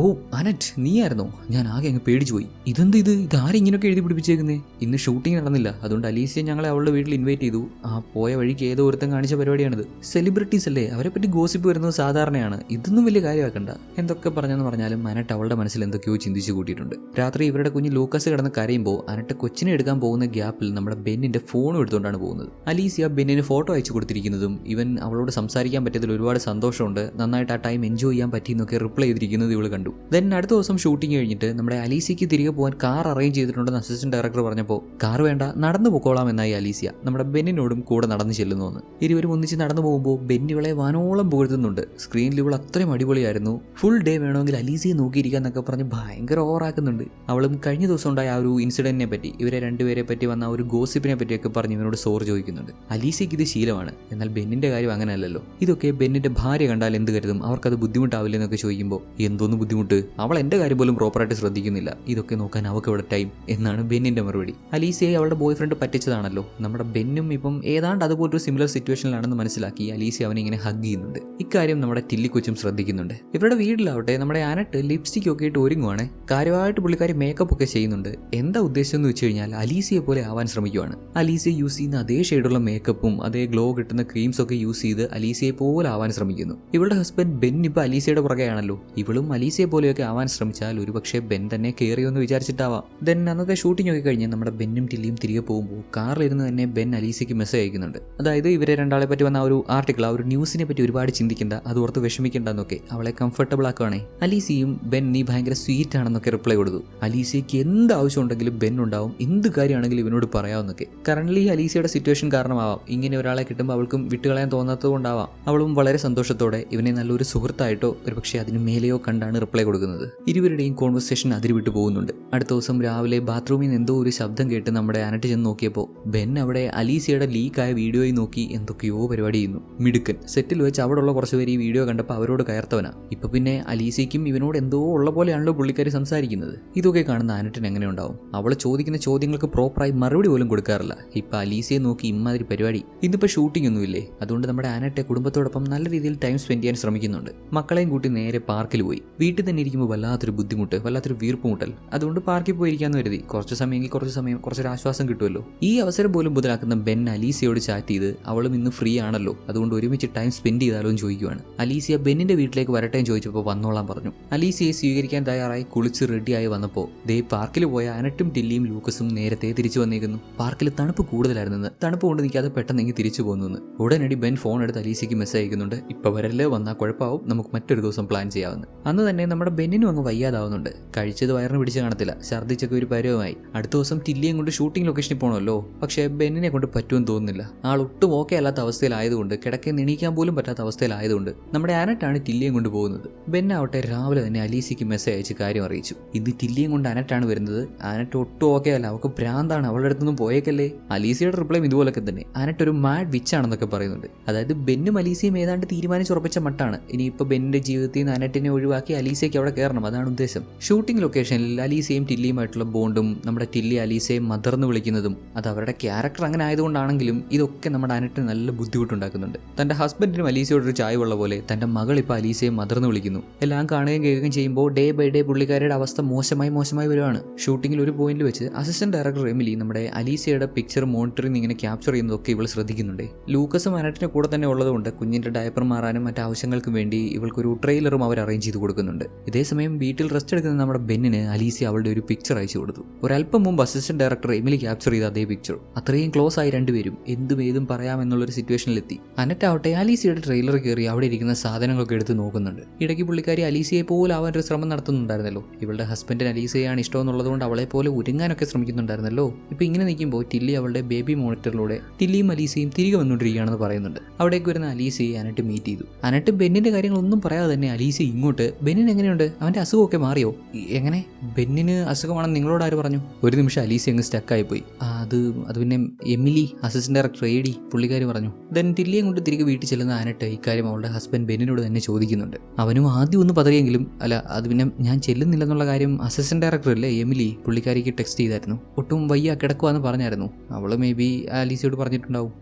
ഓ അനറ്റ് നീയായിരുന്നോ? ഞാൻ ആകെ അങ്ങ് പേടിച്ചു പോയി. ഇതെന്ത് ഇത്? ഇതാരും ഇങ്ങനെയൊക്കെ എഴുതി പിടിപ്പിച്ചേക്കുന്നേ? ഇന്ന് ഷൂട്ടിംഗ് നടന്നില്ല. അതുകൊണ്ട് അലീസിയെ ഞങ്ങളെ അവളുടെ വീട്ടിൽ ഇൻവൈറ്റ് ചെയ്തു. ആ പോയ വഴിക്ക് ഏതോ ഒരുത്തം കാണിച്ച പരിപാടിയാണിത്. സെലിബ്രിറ്റീസ് അല്ലേ? അവരെ പറ്റി ഗോസിപ്പ് വരുന്നത് സാധാരണയാണ്. ഇതൊന്നും വലിയ കാര്യമാക്കണ്ട. എന്തൊക്കെ പറഞ്ഞെന്ന് പറഞ്ഞാലും അനറ്റ് അവളുടെ മനസ്സിൽ എന്തൊക്കെയോ ചിന്തിച്ചു കൂട്ടിയിട്ടുണ്ട്. രാത്രി ഇവരുടെ കുഞ്ഞ് ലൂക്കസ് കിടന്ന് കരയുമ്പോൾ അനറ്റ് കൊച്ചിനെ എടുക്കാൻ പോകുന്ന ഗ്യാപ്പിൽ നമ്മുടെ ബെന്നിന്റെ ഫോണും എടുത്തുകൊണ്ടാണ് പോകുന്നത്. അലീസിയ ബെന്നിന് ഫോട്ടോ അയച്ചു കൊടുത്തിരിക്കുന്നതും ഇവൻ അവളോട് സംസാരിക്കാൻ പറ്റിയതിൽ ഒരുപാട് സന്തോഷമുണ്ട്. നന്നായിട്ട് ആ ടൈം എൻജോയ് ചെയ്യാൻ പറ്റിയെന്നൊക്കെ റിപ്ലൈ ചെയ്തിരിക്കുന്നത് ഇവൾ കണ്ടു. ദെൻ അടുത്ത ദിവസം ഷൂട്ടിംഗ് കഴിഞ്ഞിട്ട് നമ്മുടെ അലീസിക്ക് തിരികെ പോകാൻ കാർ അറേഞ്ച് ചെയ്തിട്ടുണ്ടെന്ന് അസിസ്റ്റന്റ് ഡയറക്ടർ പറഞ്ഞപ്പോൾ കാർ വേണ്ട നടന്നു പൊക്കോളാം എന്നായി അലീസിയ നമ്മുടെ ബെന്നിനോടും കൂടെ നടന്നു ചെല്ലുന്നുവെന്ന് ഇരുവരും ഒന്നിച്ച് നടന്നു പോകുമ്പോൾ ബെന്നിവളെ വാനോളം പുകഴ്ത്തുന്നുണ്ട്. സ്ക്രീനിൽ ഇവൾ അത്രയും അടിപൊളിയായിരുന്നു. ഫുൾ ഡേ വേണമെങ്കിൽ അലീസിയെ നോക്കിയിരിക്കാൻ എന്നൊക്കെ പറഞ്ഞ് ഭയങ്കര ഓവറാക്കുന്നുണ്ട് അവളും കഴിഞ്ഞ ദിവസം ഉണ്ടായ ആ ഒരു ഇൻസിഡന്റിനെ പറ്റി ഇവരെ രണ്ടുപേരെ പറ്റി വന്ന ഒരു ഗോസിപ്പിനെ പറ്റിയൊക്കെ പറഞ്ഞ് ഇവനോട് സോർ ചോദിക്കുന്നുണ്ട്. അലീസിക്ക് ഇത് ശീലമാണ്. എന്നാൽ ബെന്നിന്റെ കാര്യം അങ്ങനെയല്ലല്ലോ. ഇതൊക്കെ ബെന്നിന്റെ ഭാര്യ കണ്ടാൽ എന്ത് കരുതും? അവർക്കത് ബുദ്ധിമുട്ടാവില്ലെന്നൊക്കെ ചോദിക്കുമ്പോൾ എന്തോന്ന് ബുദ്ധിമുട്ട്? അവൾ എന്റെ കാര്യം പോലും പ്രോപ്പറായിട്ട് ശ്രദ്ധിക്കുന്നില്ല. ഇതൊക്കെ നോക്കാൻ അവൾക്ക് ഇവിടെ ടൈം എന്നാണ് ബെന്നിന്റെ മറുപടി. അലീസിയെ അവളുടെ ബോയ് ഫ്രണ്ട് പറ്റിച്ചതാണല്ലോ. നമ്മുടെ ബെന്നും ഇപ്പം ഏതാണ്ട് അതുപോലൊരു സിമിലർ സിറ്റുവേഷനിലാണെന്ന് മനസ്സിലാക്കി അലീസി അവനെ ഇങ്ങനെ ഹഗ് ചെയ്യുന്നുണ്ട്. ഇക്കാര്യം നമ്മുടെ ടില്ലിക്കൊച്ചും ശ്രദ്ധിക്കുന്നുണ്ട്. ഇവരുടെ വീട്ടിലാവട്ടെ നമ്മുടെ ആനട്ട് ലിപ്സ്റ്റിക് ഒക്കെ ഇട്ട് ഒരുങ്ങുവാണ്. കാര്യമായിട്ട് പുള്ളിക്കാരി മേക്കപ്പ് ഒക്കെ ചെയ്യുന്നുണ്ട്. എന്താ ഉദ്ദേശം എന്ന് വെച്ച് കഴിഞ്ഞാൽ അലീസിയെ പോലെ ആവാൻ ശ്രമിക്കുവാണ്. അലീസിയെ യൂസ് ചെയ്യുന്ന അതേ ഷെയ്ഡുള്ള മേക്കപ്പും അതേ ഗ്ലോ കിട്ടുന്ന ക്രീംസ് ഒക്കെ യൂസ് ചെയ്ത് അലീസിയെ പോലെ ആവാൻ ശ്രമിക്കുന്നു. ഇവളുടെ ഹസ്ബൻഡ് ബെൻ ഇപ്പൊ അലീസിയുടെ പുറകെയാണല്ലോ. ഇവളും അലീസിയെ പോലെയൊക്കെ ആവാൻ ശ്രമിച്ചാൽ ഒരുപക്ഷെ ബെൻ തന്നെ കയറിയെന്ന് വിചാരിച്ചിട്ടാവാം. ദെൻ അന്നത്തെ ഷൂട്ടിംഗ് ഒക്കെ കഴിഞ്ഞ് നമ്മുടെ ബെന്നും ടില്ലിയും തിരികെ പോകുമ്പോൾ കാറിലിരുന്ന് തന്നെ ബെൻ അലീസയ്ക്ക് മെസ്സേജ് അയക്കുന്നുണ്ട്. അതായത് ഇവരെ രണ്ടാളെ പറ്റി വന്ന ആ ഒരു ആർട്ടിക്കിൾ ആ ഒരു ന്യൂസിനെ പറ്റി ഒരുപാട് ചിന്തിക്കേണ്ട അത് ഓർത്ത് വിഷമിക്കേണ്ട എന്നൊക്കെ അവളെ കംഫർട്ടബിൾ ആക്കുകയാണേ അലീസയും ബെൻ നീ ഭയങ്കര സ്വീറ്റ് ആണെന്നൊക്കെ റിപ്ലൈ കൊടുത്തു. അലീസയ്ക്ക് എന്ത് ആവശ്യം ഉണ്ടെങ്കിലും ബെൻ ഉണ്ടാവും എന്ത് കാര്യമാണെങ്കിലും ഇവനോട് പറയാവുന്നൊക്കെ. Currently അലീസയുടെ situation കാരണമാവാം. ഇങ്ങനെ ഒരാളെ കിട്ടുമ്പോൾ അവൾക്കും വിട്ടുകളയാൻ തോന്നാത്തത് കൊണ്ടാവാം അവളും വളരെ സന്തോഷത്തോടെ ഇവനെ നല്ലൊരു സുഹൃത്തായിട്ടോ ഒരുപക്ഷെ അതിന് മേലെയോ കണ്ടാണ് റിപ്ലൈ റിപ്ലൈ കൊടുക്കുന്നത്. ഇരുവരുടെയും കോൺവെർസേഷൻ അതിരിവിട്ട് പോകുന്നുണ്ട്. അടുത്ത ദിവസം രാവിലെ ബാത്റൂമിൽ നിന്ന് എന്തോ ഒരു ശബ്ദം കേട്ട് നമ്മുടെ അനറ്റ് ചെന്ന് നോക്കിയപ്പോൾ ബെൻ അവിടെ അലീസയുടെ ലീക്കായ വീഡിയോയിൽ നോക്കി എന്തൊക്കെയോ പരിപാടി ചെയ്യുന്നു. മിടുക്കൻ. സെറ്റിൽ വെച്ച് അവിടെയുള്ള കുറച്ച് പേര് ഈ വീഡിയോ കണ്ടപ്പോൾ അവരോട് കയർത്തവനാ. ഇപ്പൊ പിന്നെ അലീസയ്ക്കും ഇവനോട് എന്തോ ഉള്ള പോലെയാണല്ലോ പുള്ളിക്കാരി സംസാരിക്കുന്നത്. ഇതൊക്കെ കാണുന്ന അനറ്റിന് എങ്ങനെ ഉണ്ടാവും? അവൾ ചോദിക്കുന്ന ചോദ്യങ്ങൾക്ക് പ്രോപ്പറായി മറുപടി പോലും കൊടുക്കാറില്ല. ഇപ്പൊ അലീസയെ നോക്കി ഇമ്മാതിരി പരിപാടി. ഇന്നിപ്പോ ഷൂട്ടിംഗ് ഒന്നുമില്ലേ? അതുകൊണ്ട് നമ്മുടെ ആനട്ടെ കുടുംബത്തോടൊപ്പം നല്ല രീതിയിൽ ടൈം സ്പെൻഡ് ചെയ്യാൻ ശ്രമിക്കുന്നുണ്ട്. മക്കളെയും കൂട്ടി നേരെ പാർക്കിൽ പോയി. വീട്ടിൽ തന്നെ ഇരിക്കുമ്പോൾ വല്ലാത്തൊരു ബുദ്ധിമുട്ട് വല്ലാത്തൊരു വീർപ്പുമുട്ടൽ അതുകൊണ്ട് പാർക്കിൽ പോയിരിക്കാന്ന് കരുതി. കുറച്ച് സമയമെങ്കിൽ കുറച്ച് സമയം കുറച്ചൊരു ആശ്വാസം കിട്ടുമല്ലോ. ഈ അവസരം പോലും മുതലാക്കുന്ന ബെൻ അലീസിയോട് ചാറ്റ് ചെയ്ത് അവളും ഇന്ന് ഫ്രീ ആണല്ലോ. അതുകൊണ്ട് ഒരുമിച്ച് ടൈം സ്പെൻഡ് ചെയ്താലോ എന്ന് ചോദിക്കുവാണ്. അലീസിയ ബെന്നിന്റെ വീട്ടിലേക്ക് വരട്ടെ എന്ന് ചോദിച്ചപ്പോൾ വന്നോളാം പറഞ്ഞു. അലീസിയെ സ്വീകരിക്കാൻ തയ്യാറായി കുളിച്ച് റെഡിയായി വന്നപ്പോൾ ദേ പാർക്കിൽ പോയ അനട്ടും ടില്ലിയും ലൂക്കസും നേരത്തെ തിരിച്ചു വന്നേക്കുന്നു. പാർക്കിൽ തണുപ്പ് കൂടുതലായിരുന്നെന്ന്. തണുപ്പ് കൊണ്ട് നിൽക്കാതെ പെട്ടെന്ന് ഇങ്ങനെ തിരിച്ചു പോകുന്നു ഉടനടി ബെൻ ഫോൺ എടുത്ത് അലീസിക്ക് മെസ്സേജ് അയക്കുന്നുണ്ട്. ഇപ്പൊ വരല്ലേ വന്നാൽ കുഴപ്പമാവും നമുക്ക് മറ്റൊരു ദിവസം പ്ലാൻ ചെയ്യാവുന്നു. അന്ന് തന്നെ നമ്മുടെ ബെന്നിനും അങ്ങ് വയ്യാതാവുന്നുണ്ട്. കഴിച്ചത് വയറിന് പിടിച്ച് കാണത്തില്ല. ഛർദ്ദിച്ചൊക്കെ ഒരു പരവുമായി. അടുത്ത ദിവസം ടില്ലിയും കൊണ്ട് ഷൂട്ടിംഗ് ലൊക്കേഷനിൽ പോകണമല്ലോ പക്ഷേ ബെന്നിനെ കൊണ്ട് പറ്റുമെന്ന് തോന്നുന്നില്ല. ആൾ ഒട്ടും ഓക്കെ അല്ലാത്ത അവസ്ഥയിലായതുകൊണ്ട് കിടക്കെ നിണീക്കാൻ പോലും പറ്റാത്ത അവസ്ഥയിലായതുകൊണ്ട് നമ്മുടെ അനറ്റാണ് ടില്ലിയും കൊണ്ട് പോകുന്നത്. ബെന്നാവട്ടെ രാവിലെ തന്നെ അലീസിക്ക് മെസ്സേജ് അയച്ച് കാര്യം അറിയിച്ചു. ഇന്ന് ടില്ലിയും കൊണ്ട് അനറ്റാണ് വരുന്നത്. അനറ്റ് ഒട്ടും ഓക്കെ അല്ല. അവൾക്ക് ഭ്രാന്താണ്. അവളുടെ അടുത്തൊന്നും പോയേക്കല്ലേ? അലീസിയുടെ റിപ്ലൈ ഇതുപോലൊക്കെ തന്നെ. അനറ്റ് ഒരു മാഡ് വിച്ച് ആണെന്നൊക്കെ പറയുന്നുണ്ട്. അതായത് ബെന്നും അലീസിയും ഏതാണ്ട് തീരുമാനിച്ചുറപ്പിച്ച മട്ടാണ്. ഇനിയിപ്പോൾ ബെന്നിന്റെ ജീവിതത്തിൽ നിന്ന് അനറ്റിനെ ഒഴിവാക്കി അലീസയ്ക്ക് അവിടെ കയറണം. അതാണ് ഉദ്ദേശം. ഷൂട്ടിംഗ് ലൊക്കേഷനിൽ അലീസയും ടില്ലിയുമായിട്ടുള്ള ബോണ്ടും നമ്മുടെ ടില്ലി അലീസയും മദർന്ന് വിളിക്കുന്നതും അത് അവരുടെ ക്യാരക്ടർ അങ്ങനെ ആയതുകൊണ്ടാണെങ്കിലും ഇതൊക്കെ നമ്മുടെ അനട്ടിന് നല്ല ബുദ്ധിമുട്ടുണ്ടാക്കുന്നുണ്ട്. തന്റെ ഹസ്ബൻഡിനും അലീസയോടൊരു ചായവുള്ള പോലെ തന്റെ മകൾ ഇപ്പോൾ അലീസയെ മദർന്ന് വിളിക്കുന്നു. എല്ലാം കാണുകയും കേൾക്കുകയും ചെയ്യുമ്പോൾ ഡേ ബൈ ഡേ പുള്ളിക്കാരുടെ അവസ്ഥ മോശമായി മോശമായി വരുവാണ്. ഷൂട്ടിങ്ങിൽ ഒരു പോയിന്റിൽ വെച്ച് അസിസ്റ്റന്റ് ഡയറക്ടർ എമിലി നമ്മുടെ അലീസയുടെ പിക്ചർ മോണിറ്ററിംഗ് ഇങ്ങനെ ക്യാപ്ചർ ചെയ്യുന്നതൊക്കെ ഇവൾ ശ്രദ്ധിക്കുന്നുണ്ട്. ലൂക്കസും അനറ്റിന്റെ കൂടെ തന്നെ ഉള്ളതുകൊണ്ട് കുഞ്ഞിന്റെ ഡയപ്പർ മാറാനും മറ്റു ആവശ്യങ്ങൾക്കും വേണ്ടി ഇവൾക്കൊരു ട്രെയിലറും അവർ അറേഞ്ച് ചെയ്ത് കൊടുക്കുന്നുണ്ട്. ഇതേസമയം വീട്ടിൽ റെസ്റ്റ് എടുക്കുന്ന നമ്മുടെ ബെന്നിന് അലീസി അവളുടെ ഒരു പിക്ചർ അയച്ചു കൊടുത്തു. ഒരല്പം മുമ്പ് അസിസ്റ്റന്റ് ഡയറക്ടർ എമിലി ക്യാപ്ചർ ചെയ്ത അതേ പിക്ചർ അത്രയും ക്ലോസ് ആയി രണ്ടുപേരും എന്തും ഏതും പറയാമെന്നുള്ളൊരു സിറ്റുവേഷനിലെത്തി അനറ്റാവട്ടെ അലീസിയുടെ ട്രെയിലർ കയറി അവിടെ ഇരിക്കുന്ന സാധനങ്ങളൊക്കെ എടുത്ത് നോക്കുന്നുണ്ട്. ഇടയ്ക്ക് പുള്ളിക്കാരി അലീസിയെ പോലെ ആവാൻ ഒരു ശ്രമം നടത്തുന്നുണ്ടായിരുന്നല്ലോ. ഇവളുടെ ഹസ്ബൻഡിന് അലീസയാണ് ഇഷ്ടമെന്നുള്ളതുകൊണ്ട് അവളെ പോലെ ഒരുങ്ങാനൊക്കെ ശ്രമിക്കുന്നുണ്ടായിരുന്നല്ലോ. ഇപ്പൊ ഇങ്ങനെ നിൽക്കുമ്പോൾ ടില്ലി അവളുടെ ബേബി മോണിറ്ററിലൂടെ ടില്ലിയും അലീസയും തിരികെ വന്നുകൊണ്ടിരിക്കുകയാണെന്ന് പറയുന്നുണ്ട്. അവിടേക്ക് വരുന്ന അലീസയെ അനട്ട് മീറ്റ് ചെയ്തു. അനട്ട് ബെന്നിന്റെ കാര്യങ്ങളൊന്നും പറയാതെ തന്നെ അലീസ ഇങ്ങോട്ട് ബെന്നിന് എങ്ങനെയുണ്ട്? അവന്റെ അസുഖമൊക്കെ മാറിയോ? എങ്ങനെ? ബെന്നിന് അസുഖമാണെന്ന് നിങ്ങളോട് ആര് പറഞ്ഞു? ഒരു നിമിഷം അലീസി അങ്ങ് സ്റ്റക്കായി പോയി അത് അത് പിന്നെ Emily assistant director A D പുള്ളിക്കാരി പറഞ്ഞു. ദെൻ ടില്ലിയും കൊണ്ട് തിരികെ വീട്ടിൽ ചെല്ലുന്ന ആനട്ട് ഇക്കാര്യം അവളുടെ ഹസ്ബൻഡ് ബെന്നിനോട് തന്നെ ചോദിക്കുന്നുണ്ട്. അവനും ആദ്യം ഒന്ന് പതറിയെങ്കിലും അല്ല അത് പിന്നെ ഞാൻ ചെല്ലുന്നില്ലെന്നുള്ള കാര്യം അസിസ്റ്റന്റ് ഡയറക്ടർ അല്ലേ എമിലി പുള്ളിക്കാരിക്ക് ടെക്സ്റ്റ് ചെയ്തായിരുന്നു. ഒട്ടും വയ്യ കിടക്കുവാന്ന് പറഞ്ഞായിരുന്നു. അവൾ മേ ബി ആലീസയോട് പറഞ്ഞിട്ടുണ്ടാവും.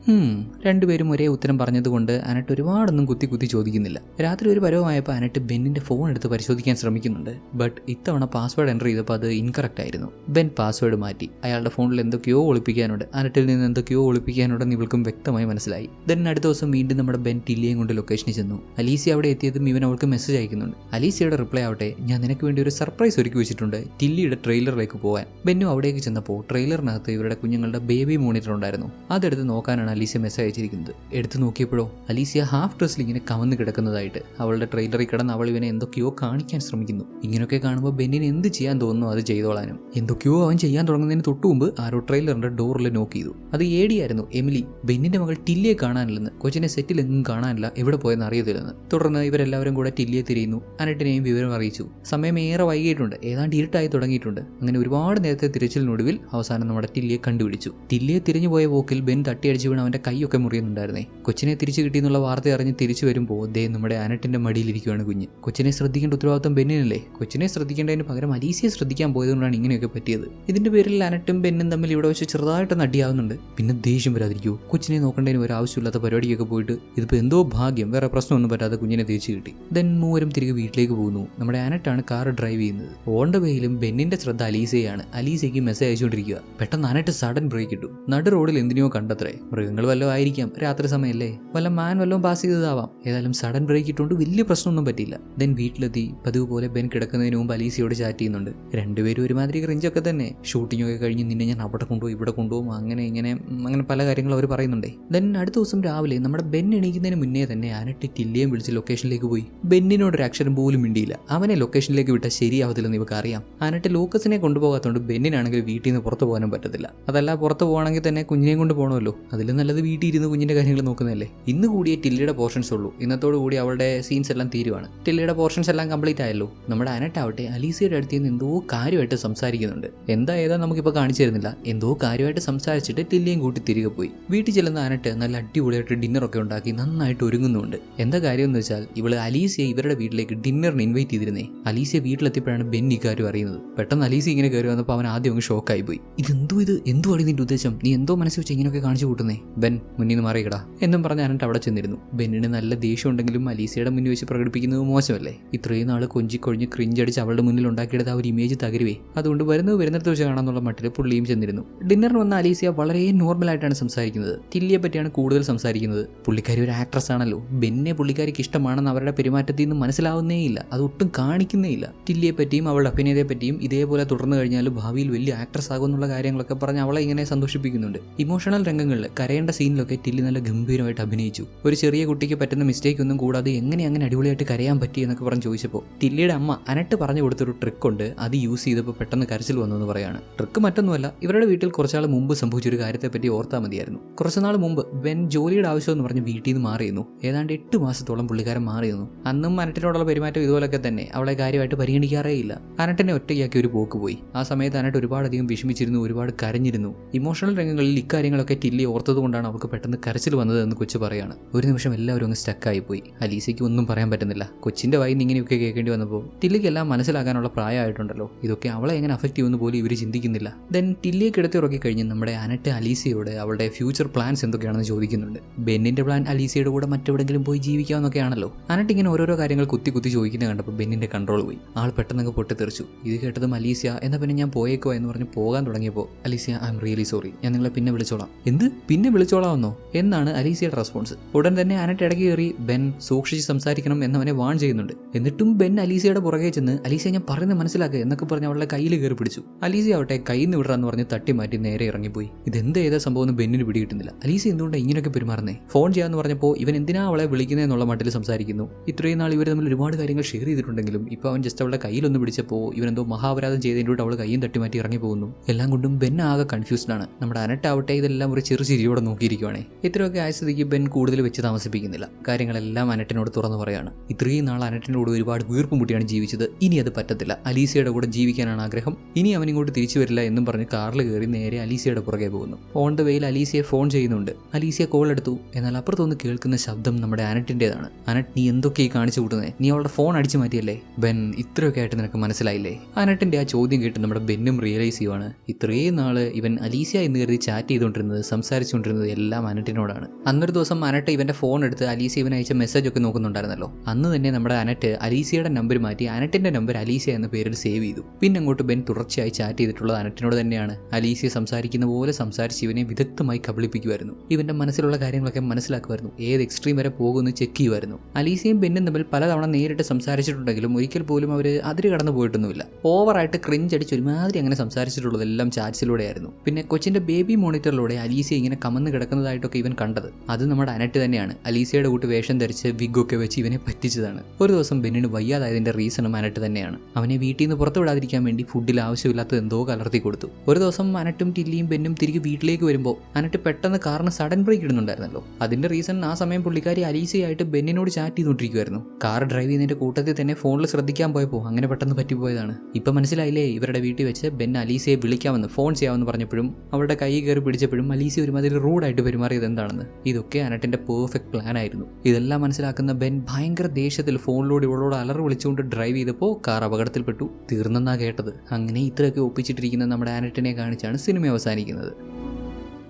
രണ്ടുപേരും ഒരേ ഉത്തരം പറഞ്ഞതുകൊണ്ട് അനട്ട് ഒരുപാടൊന്നും കുത്തി കുത്തി ചോദിക്കുന്നില്ല. രാത്രി ഒരു പരവമായപ്പോൾ അനട്ട് ബെന്നിന്റെ ഫോൺ എടുത്ത് പരിശോധിക്കാൻ ശ്രമിക്കുന്നുണ്ട്. ബട്ട് ഇത്തവണ പാസ്വേഡ് എന്റർ ചെയ്തപ്പോൾ അത് ഇൻകറക്റ്റ് ആയിരുന്നു. ബെൻ പാസ്വേഡ് മാറ്റി. അയാളുടെ ഫോണിൽ എന്തൊക്കെയോ ഒളിപ്പിക്കാനുണ്ട്. അനട്ടിൽ നിന്ന് എന്തൊക്കെയോ ഒളിപ്പിക്കാനുണ്ടെന്ന് ഇവൾക്കും വ്യക്തമായി മനസ്സിലായി. ദെൻ അടുത്ത ദിവസം വീണ്ടും നമ്മുടെ ബെൻ ടില്ലിയെയും കൊണ്ട് ലൊക്കേഷനിൽ ചെന്നു. അലീസി അവിടെ എത്തിയതും ഇവൻ അവൾക്ക് മെസ്സേജ് അയക്കുന്നുണ്ട്. അലീസിയുടെ റിപ്ലൈ ആവട്ടെ ഞാൻ നിനക്ക് വേണ്ടി ഒരു സർപ്രൈസ് ഒരുക്കി വെച്ചിട്ടുണ്ട്. ടില്ലിയുടെ ട്രെയിലറിലേക്ക് പോകാൻ ബെന്നു അവിടേക്ക് ചെന്നപ്പോൾ ട്രെയിലറിനകത്ത് ഇവരുടെ കുഞ്ഞുങ്ങളുടെ ബേബി മോണിറ്റർ ഉണ്ടായിരുന്നു. അതെടുത്ത് നോക്കാനാണ് അലീസിയ മെസ്സേജ് അയച്ചിരിക്കുന്നത്. എടുത്തു നോക്കിയപ്പോഴോ അലീസിയ ഹാഫ് ഡ്രസ്സിൽ ഇങ്ങനെ കവന്ന് കിടക്കുന്നതായിട്ട്. അവളുടെ ട്രെയിലറിൽ കിടന്ന് അവൾ ഇവനെ എന്തൊക്കെയോ കാണിക്കാൻ ശ്രമിക്കുന്നു. ഇങ്ങനെയൊക്കെ കാണുമ്പോൾ ബെന്നിന് എന്ത് ചെയ്യാൻ തോന്നുന്നു അത് ചെയ്തോളാനും. എന്തൊക്കെയോ അവൻ ചെയ്യാൻ തുടങ്ങുന്നതിന് തൊട്ടു മുമ്പ് ആരോ ട്രെയിലറിന്റെ ഡോറിൽ നോക്ക് ചെയ്തു. അത് ഏടിയായിരുന്നു എമിലി. ബെന്നിന്റെ മകൾ ടില്ലിയെ കാണാനില്ലെന്ന്. കൊച്ചിനെ സെറ്റിൽ എങ്ങും കാണാനില്ല എവിടെ പോയെന്ന് അറിയത്തില്ലെന്ന്. തുടർന്ന് ഇവരെല്ലാവരും കൂടെ ടില്ലിയെ തിരിയുന്നു. അനട്ടിനെയും വിവരം അറിയിച്ചു. സമയം ഏറെ വൈകിയിട്ടുണ്ട്. ഏതാണ്ട് ഇരുട്ടായി തുടങ്ങിയിട്ടുണ്ട്. അങ്ങനെ ഒരുപാട് നേരത്തെ തിരച്ചിലിനൊടുവിൽ അവസാനം നമ്മുടെ ടില്ലിയെ കണ്ടുപിടിച്ചു. ടില്ലിയെ തിരിഞ്ഞു പോയ ബെൻ തട്ടിയടിച്ച് വീണ് അവന്റെ കൈയൊക്കെ മുറിയുന്നുണ്ടായിരുന്നേ. കൊച്ചിനെ തിരിച്ചു കിട്ടിയെന്നുള്ള വാർത്ത അറിഞ്ഞ് തിരിച്ചു വരുമ്പോൾ ദേ നമ്മുടെ അനട്ടിന്റെ മടിയിലിരിക്കുകയാണ് കുഞ്ഞ്. കൊച്ചിനെ ശ്രദ്ധിക്കേണ്ട ഉത്തരവാദിത്വം ബെന്നിനല്ലേ? കൊച്ചിനെ ശ്രദ്ധിക്കേണ്ടതിന് പകരം അലീസിയെ ശ്രദ്ധിക്കാൻ പോയതുകൊണ്ടാണ് ഇങ്ങനെയൊക്കെ പറ്റിയത്. ഇതിന്റെ പേരിൽ അനട്ടും ബെന്നും തമ്മിൽ ഇവിടെ വെച്ച് ചെറുതായിട്ടൊന്ന് അടിയാവുന്നുണ്ട് പിന്നെ ദേഷ്യം വരാതിരിക്കൂ കൊച്ചിനെ നോക്കേണ്ടതിന് ഒരു ആവശ്യമില്ലാത്ത പരിപാടിയൊക്കെ പോയിട്ട് ഇതിപ്പോൾ എന്തോ ഭാഗ്യം വേറെ പ്രശ്നമൊന്നും പറ്റാതെ കുഞ്ഞിനെ തിരിച്ചു കിട്ടി. ദെൻ മൂവരും തിരികെ വീട്ടിലേക്ക് പോകുന്നു. നമ്മുടെ അനട്ടാണ് കാർ ഡ്രൈവ് ചെയ്യുന്നത്. ഓണ്ട വേയിലും ബെന്നിന്റെ ശ്രദ്ധ അലീസയാണ് അലീസയ്ക്ക് മെസ്സേജ് അയച്ചുകൊണ്ടിരിക്കുക. പെട്ടെന്ന് അനട്ട് സഡൻ ബ്രേക്ക് ഇട്ടു. നടു റോഡിൽ എന്തിനെയോ കണ്ടത്രേ. മൃഗങ്ങൾ വല്ലതും ആയിരിക്കാം. രാത്രി സമയമല്ലേ വല്ല മാൻ വല്ലതും പാസ് ചെയ്തതാവാം. ഏതായാലും സഡൻ ബ്രേക്ക് ഇട്ടുകൊണ്ട് വലിയ പ്രശ്നമൊന്നും പറ്റിയില്ല. ദെൻ വീട്ടിലെത്തി പതിവ് പോലെ ബെൻ കിടക്കുന്നതിന് മുമ്പ് അലീസയോട് ചാറ്റ് ചെയ്യുന്നുണ്ട്. രണ്ടുപേരും ഒരുമാതിരി ക്രിഞ്ചൊക്കെ തന്നെ. ഷൂട്ടിംഗ് ഒക്കെ കഴിഞ്ഞ് നിന്നെ ഞാൻ അവിടെ കൊണ്ടുപോകും ഇവിടെ കൊണ്ടുപോകും അങ്ങനെ ഇങ്ങനെ അങ്ങനെ പല കാര്യങ്ങളും അവർ പറയുന്നുണ്ടേ. ദെൻ അടുത്ത ദിവസം രാവിലെ നമ്മുടെ ബെൻ എണീക്കുന്നതിന് മുന്നേ തന്നെ ആനട്ടി ടില്ലിയും വിളിച്ച് ലൊക്കേഷനിലേക്ക് പോയി. ബെന്നിനോട് ഒരു അക്ഷരം പോലും മിണ്ടിയില്ല. അവനെ ലൊക്കേഷനിലേക്ക് വിട്ടാൽ ശരിയാവത്തില്ലെന്ന് ഇവർക്ക് അറിയാം. ആനട്ടി ലൂക്കസിനെ കൊണ്ടുപോകാത്തതുകൊണ്ട് ബെന്നിനാണെങ്കിൽ വീട്ടിൽ നിന്ന് പുറത്ത് പോകാനും പറ്റത്തില്ല. അതല്ല പുറത്ത് പോകണമെങ്കിൽ തന്നെ കുഞ്ഞിനെയും കൊണ്ട് പോകണമല്ലോ അതിൽ നല്ലത് വീട്ടിൽ ഇരുന്ന് കുഞ്ഞിന്റെ കാര്യങ്ങൾ നോക്കുന്നതല്ലേ. ഇന്ന് കൂടിയേ ടില്ലിയുടെ പോർഷൻസ് ഉള്ളൂ. ഇന്നത്തോടു കൂടി അവളുടെ സീൻസ് എല്ലാം തീരുവാണ്. ടില്ലിയുടെ പോർഷൻസ് എല്ലാം കംപ്ലീറ്റ് ആയല്ലോ. നമ്മുടെ അനട്ടാവട്ടെ അലീസിയുടെ അടുത്ത് നിന്ന് എന്തോ കാര്യമായിട്ട് സംസാരിക്കുന്നുണ്ട്. എന്താ ഏതാ നമുക്കിപ്പോൾ കാണിച്ചു തരുന്നില്ല. എന്തോ കാര്യമായിട്ട് സംസാരിച്ചിട്ട് ടില്ലിയും കൂട്ടി തിരികെ പോയി. വീട്ടിൽ ചെല്ലുന്ന അനട്ട് നല്ല അടിപൊളിയായിട്ട് ഡിന്നറൊക്കെ ഉണ്ടാക്കി നന്നായിട്ട് ഒരുങ്ങുന്നുണ്ട്. എന്താ കാര്യം എന്ന് വെച്ചാൽ ഇവൾ അലീസിയെ ഇവരുടെ വീട്ടിലേക്ക് ഡിന്നറിന് ഇൻവൈറ്റ് ചെയ്തിരുന്നേ. അലീസിയ വീട്ടിലെത്തിയപ്പോഴാണ് ബെന്നി കാര്യം അറിയുന്നത്. പെട്ടെന്ന് അലീസി ഇങ്ങനെ കയറി വന്നപ്പോൾ അവൻ ആദ്യം അങ്ങ് ഷോക്കായി പോയി. ഇതെന്തോ ഇത്? എന്തോ ആണ് നിന്റെ ഉദ്ദേശം? നീ എന്തോ മനസ്സിൽ വെച്ച് ഇങ്ങനെയൊക്കെ കാണിച്ചു കൂട്ടുന്നേ? ബെൻ മുന്നിൽ നിന്ന് മാറിയിടാ എന്നും പറഞ്ഞ് അനട്ട് അവിടെ ചെന്നിരുന്നു. ബെന്നിന് നല്ല ദേഷ്യം ഉണ്ടെങ്കിലും അലീസയുടെ മുന്നിൽ വെച്ച് പ്രകടിപ്പിക്കുന്നത് മോശമല്ലേ? ഇത്രയും നാൾ കൊഞ്ചിക്കൊഴിഞ്ഞ് ക്രിഞ്ചടിച്ച് അവളുടെ മുന്നിൽ ഉണ്ടാക്കിയെടുത്ത ആ ഒരു ഇമേജ് തകരുവേ. അതുകൊണ്ട് വരുന്നത് വരുന്നിടത്ത് വെച്ച് കാണാമെന്നുള്ള മട്ടിൽ പുള്ളിയും ചെന്നിരുന്നു. ഡിന്നറിന് വന്ന അലീസിയ വളരെ നോർമൽ ആയിട്ടാണ് സംസാരിക്കുന്നത്. തില്ലിയെ പറ്റിയാണ് കൂടുതൽ സംസാരിക്കുന്നത്. പുള്ളിക്കാരി ഒരു ആക്ട്രസ് ആണല്ലോ. ബെന്നെ പുള്ളിക്കാരിക്ക് ഇഷ്ടമാണെന്ന് അവരുടെ പെരുമാറ്റത്തിൽ നിന്ന് മനസ്സിലാവുന്നേ ഇല്ല അത് ഒട്ടും കാണിക്കുന്നേ ഇല്ല തില്ലിയെ പറ്റിയും അവളുടെ അഭിനയത്തെ പറ്റിയും ഇതേപോലെ തുടർന്നു കഴിഞ്ഞാൽ ഭാവിയിൽ വലിയ ആക്ട്രസ് ആകുമെന്നുള്ള കാര്യങ്ങളൊക്കെ പറഞ്ഞ് അവളെ ഇങ്ങനെ സന്തോഷിപ്പിക്കുന്നുണ്ട്. ഇമോഷണൽ രംഗങ്ങളിൽ കരയേണ്ട സീനിലൊക്കെ ടില്ലി നല്ല ഗംഭീരമായിട്ട് അഭിനയിച്ചു. ഒരു ചെറിയ കുട്ടിക്ക് പറ്റുന്ന മിസ്റ്റേക്ക് ഒന്നും കൂടാതെ എങ്ങനെ അങ്ങനെ അടിപൊളിയായിട്ട് കരയാൻ പറ്റി എന്നൊക്കെ പറഞ്ഞ് ചോദിച്ചപ്പോൾ ടില്ലിയുടെ അമ്മ അനട്ട് പറഞ്ഞു കൊടുത്തൊരു ട്രിക്കുണ്ട് അത് യൂസ് ചെയ്തപ്പോൾ പെട്ടെന്ന് കരച്ചിൽ വന്നു എന്ന് പറയാണ്. ട്രിക്ക് മറ്റൊന്നുമല്ല ഇവരുടെ വീട്ടിൽ കുറച്ചാൾ മുമ്പ് സംഭവിച്ചൊരു കാര്യത്തെപ്പറ്റി ഓർത്താൽ മതിയായിരുന്നു. കുറച്ച് നാൾ മുമ്പ് ബെൻ ജോലിയുടെ ആവശ്യം എന്ന് പറഞ്ഞ് വീട്ടിൽ നിന്ന് മാറിയിരുന്നു. ഏതാണ്ട് എട്ട് മാസത്തോളം പുള്ളിക്കാരൻ മാറിയിരുന്നു. അന്നും അനട്ടിനോടുള്ള പെരുമാറ്റം ഇതുപോലൊക്കെ തന്നെ. അവളെ കാര്യമായിട്ട് പരിഗണിക്കാറേ ഇല്ല അനട്ടിനെ ഒറ്റയ്ക്കാക്കി ഒരു പോക്ക് പോയി. ആ സമയത്ത് അനട്ട് ഒരുപാടധികം വിഷമിച്ചിരുന്നു ഒരുപാട് കരഞ്ഞിരുന്നു. ഇമോഷണൽ രംഗങ്ങളിൽ ഇക്കാര്യങ്ങളൊക്കെ ടില്ലി ഓർത്തതുകൊണ്ടാണ് അവൾക്ക് പെട്ടെന്ന് കരച്ചിൽ വന്നതെന്ന് കൊച്ചു പറയാണ്. ഒരു നിമിഷം എല്ലാവരും അങ്ങ് സ്റ്റക്കായി പോയി. അലീസയ്ക്ക് ഒന്നും പറയാൻ പറ്റുന്നില്ല. കൊച്ചിന്റെ വായി നിന്ന് ഇങ്ങനെയൊക്കെ കേൾക്കേണ്ടി വന്നപ്പോൾ ടില്ലിക്ക് എല്ലാം മനസ്സിലാക്കാനുള്ള പ്രായമായിട്ടുണ്ടല്ലോ. ഇതൊക്കെ അവളെ എങ്ങനെ അഫക്റ്റ് ചെയ്യുമെന്ന് പോലും ഇവർ ചിന്തിക്കുന്നില്ല. ദെൻ ടില്ലിയെ കിടത്തി ഉറക്കി കഴിഞ്ഞ് നമ്മുടെ അനട്ട് അലീസയോട് അവളുടെ ഫ്യൂച്ചർ പ്ലാൻസ് എന്തൊക്കെയാണെന്ന് ചോദിക്കുന്നുണ്ട്. ബെന്നിന്റെ പ്ലാൻ അലീസയുടെ കൂടെ മറ്റെവിടെങ്കിലും പോയി ജീവിക്കാമെന്നൊക്കെയാണല്ലോ അനട്ട് ഇങ്ങനെ ഓരോരോ കാര്യങ്ങൾ കുത്തി കുത്തി ചോദിക്കുന്ന കണ്ടപ്പോൾ ബെന്നിന്റെ കൺട്രോൾ പോയി. ആൾ പെട്ടെന്ന് പൊട്ടിത്തെറിച്ചു. ഇത് കേട്ടതും അലീസിയ എന്നാ പിന്നെ ഞാൻ പോയേക്കോ? എന്ന് പറഞ്ഞ് പോകാൻ തുടങ്ങിയപ്പോൾ Alicia I am really sorry ഞാൻ നിങ്ങളെ പിന്നെ വിളിച്ചോളാം. എന്ത്? പിന്നെ വിളിച്ചോളാമെന്നോ എന്നാണ് അലീസിയുടെ റെസ്പോൺസ് ഉടൻ തന്നെ അനട്ട് ഇടയ്ക്ക് കയറി ബെൻ സൂക്ഷിച്ച് സംസാരിക്കണം എന്നവനെ വാൺ ചെയ്യുന്നുണ്ട്. എന്നിട്ടും ബെൻ അലീസയുടെ പുറകെ ചെന്ന് അലീസ ഞാൻ പറയുന്നത് മനസ്സിലാക്കുക എന്നൊക്കെ പറഞ്ഞ് അവളുടെ കയ്യിൽ കയറി പിടിച്ചു. അലീസ ആവട്ടെ കയ്യിൽ നിന്ന് വിടാന്ന് പറഞ്ഞ് തട്ടി മാറ്റി നേരെ ഇറങ്ങിപ്പോയി. ഇതെന്ത് ഏതാ സംഭവം എന്ന് ബെന്നിന് പിടികിട്ടുന്നില്ല. അലീസ എന്തുകൊണ്ടാണ് ഇങ്ങനെയൊക്കെ പെരുമാറുന്നേ? ഫോൺ ചെയ്യാന്ന് പറഞ്ഞപ്പോൾ ഇവൻ എന്തിനാ അവളെ വിളിക്കുന്നത് എന്നുള്ള മട്ടിൽ സംസാരിക്കുന്നു. ഇത്രയും നാൾ ഇവർ തമ്മിൽ ഒരുപാട് കാര്യങ്ങൾ ഷെയർ ചെയ്തിട്ടുണ്ടെങ്കിലും ഇപ്പോൾ അവൻ ജസ്റ്റ് അവളുടെ കയ്യിലൊന്ന് പിടിച്ചപ്പോൾ ഇവൻ എന്തോ മഹാപരാധം ചെയ്തതിന്റെ കൂടെ അവൾ കയ്യും തട്ടി മാറ്റി ഇറങ്ങി പോകുന്നു. എല്ലാം കൊണ്ടും ബെൻ ആകെ കൺഫ്യൂസ്ഡ് ആണ്. നമ്മുടെ അനട്ടാവട്ടെ ഇതെല്ലാം ഒരു ചെറു ചിരിയോടെ നോക്കിയിരിക്കുവാണേ. ഇത്രയൊക്കെ ആയ സ്ഥിതിക്ക് ബെൻ കൂടുതൽ വെച്ച് താമസിപ്പിക്കുന്നില്ല. കാര്യങ്ങളെല്ലാം അനട്ടിനോട് തുറന്നു പറയാണ്. ഇത്രയും നാൾ അനട്ടിനോട് ഒരുപാട് വീർപ്പ് മുട്ടിയാണ് ജീവിച്ചത്. ഇനി അത് പറ്റത്തില്ല. അലീസയുടെ കൂടെ ജീവിക്കാനാണ് ആഗ്രഹം. ഇനി അവൻ ഇങ്ങോട്ട് തിരിച്ചു വരില്ല എന്നും പറഞ്ഞ് കാറിൽ കയറി നേരെ അലീസയുടെ പുറകെ പോകുന്നു. ഓൺ ദ വെയിൽ അലീസയെ ഫോൺ ചെയ്യുന്നുണ്ട്. അലീസിയ കോൾ എടുത്തു. എന്നാൽ അപ്പുറത്തൊന്ന് കേൾക്കുന്ന ശബ്ദം നമ്മുടെ അനറ്റിന്റെതാണ് അനട്ട് നീ എന്തൊക്കെ ഈ കാണിച്ചു കൂട്ടുന്നത് നീ അവളുടെ ഫോൺ അടിച്ചു മാറ്റിയല്ലേ? ബെൻ ഇത്രയൊക്കെ ആയിട്ട് നിനക്ക് മനസ്സിലായില്ലേ? അനറ്റിന്റെ ആ ചോദ്യം കേട്ട് നമ്മുടെ ബെന്നും റിയലൈസ് ചെയ്യുവാണ്. ഇത്രയും നാൾ ഇവൻ അലീസിയ എന്ന് കരുതി ചാറ്റ് ചെയ്തുകൊണ്ടിരുന്നത് സംസാരിച്ചുകൊണ്ടിരുന്നത് എല്ലാം അനട്ടിനോടാണ്. അന്നൊരു ദിവസം അനട്ട് ഇവന്റെ ഫോൺ എടുത്ത് അലീസ ഇവൻ അയച്ച മെസ്സേജ് ഒക്കെ നോക്കുന്നുണ്ടായിരുന്നല്ലോ. അന്ന് തന്നെ നമ്മുടെ അനട്ട് അലീസിയുടെ നമ്പർ മാറ്റി അനട്ടിന്റെ നമ്പർ അലീസിയ എന്ന പേരിൽ സേവ് ചെയ്തു. പിന്നെ അങ്ങോട്ട് ബെൻ തുടർച്ചയായി ചാറ്റ് ചെയ്തിട്ടുള്ളത് അനട്ടിനോട് തന്നെയാണ്. അലീസിയ സംസാരിക്കുന്ന പോലെ സംസാരിച്ച് ഇവനെ വിദഗ്ധമായി കബളിപ്പിക്കുമായിരുന്നു. ഇവന്റെ മനസ്സിലുള്ള കാര്യങ്ങളൊക്കെ മനസ്സിലാക്കുമായിരുന്നു. ഏത് എക്സ്ട്രീം വരെ പോകുമെന്ന് ചെക്ക് ചെയ്യുമായിരുന്നു. അലീസയും ബെന്നും തമ്മിൽ പലതവണ നേരിട്ട് സംസാരിച്ചിട്ടുണ്ടെങ്കിലും ഒരിക്കൽ പോലും അവർ അതിര് കടന്നു പോയിട്ടൊന്നുമില്ല. ഓവറായിട്ട് ക്രിഞ്ച് അടിച്ച് ഒരുമാതിരി അങ്ങനെ സംസാരിച്ചിട്ടുള്ളതെല്ലാം ചാറ്റ്സിലൂടെയായിരുന്നു. പിന്നെ കൊച്ചിന്റെ ബേബി മോണിറ്ററിലൂടെ അലീസിയ ഇങ്ങനെ കമന്ന് കിടക്കുന്നതായിട്ടൊക്കെ ഇവൻ കണ്ടത്. അത് നമ്മുടെ അനറ്റ് തന്നെയാണ്. അലീസയുടെ കൂട്ട് വേഷം ധരിച്ച് വിഗൊക്കെ വെച്ച് ഇവനെ പറ്റിച്ചതാണ്. ഒരു ദിവസം ബെന്നിന് വയ്യാതായതിന്റെ റീസണും അനട്ട് തന്നെയാണ്. അവനെ വീട്ടിൽ നിന്ന് പുറത്തു വിടാതിരിക്കാൻ വേണ്ടി ഫുഡിൽ ആവശ്യമില്ലാത്തത് എന്തോ കലർത്തി കൊടുത്തു. ഒരു ദിവസം അനട്ടും ടില്ലിയും ബെന്നും തിരികെ വീട്ടിലേക്ക് വരുമ്പോൾ അനട്ട് പെട്ടെന്ന് കാറിന് സഡൻ ബ്രേക്ക് ഇടുന്നുണ്ടായിരുന്നല്ലോ. അതിന്റെ റീസൺ ആ സമയം പുള്ളിക്കാരി അലീസയായിട്ട് ബെന്നിനോട് ചാറ്റ് ചെയ്തുകൊണ്ടിരിക്കുമായിരുന്നു കാർ ഡ്രൈവ് ചെയ്യുന്നതിന്റെ കൂട്ടത്തിൽ തന്നെ ഫോണിൽ ശ്രദ്ധിക്കാൻ പോയപ്പോൾ അങ്ങനെ പെട്ടെന്ന് പറ്റിപ്പോയതാണ്. ഇപ്പൊ മനസ്സിലായില്ലേ ഇവരുടെ വീട്ടിൽ വെച്ച് ബെൻ അലീസയെ വിളിക്കാമെന്ന് ഫോൺ ചെയ്യാമെന്ന് പറഞ്ഞപ്പോഴും അവരുടെ കൈ കയറി പിടിച്ചപ്പോഴും അലീസ ഒരുമാതിരി റൂഡായിട്ട് പെരുമാറിയത് എന്താണെന്ന്. ഇതൊക്കെ അനട്ടിന്റെ പെർഫെക്റ്റ് പ്ലാൻ ആയിരുന്നു. ഇതെല്ലാം മനസ്സിലാക്കുന്ന ബെൻ ഭയങ്കര ദേഷ്യത്തിൽ ഫോണിലൂടെ ഇവളോട് അലർ വിളിച്ചുകൊണ്ട് ഡ്രൈവ് ചെയ്തപ്പോൾ കാർ അപകടത്തിൽപ്പെട്ടു. തീർന്നെന്നാണ് കേട്ടത്. അങ്ങനെ ഇത്രയൊക്കെ ഒപ്പിച്ചിട്ടിരിക്കുന്ന നമ്മുടെ ആനറ്റിനെ കാണിച്ചാണ് സിനിമ അവസാനിക്കുന്നത്.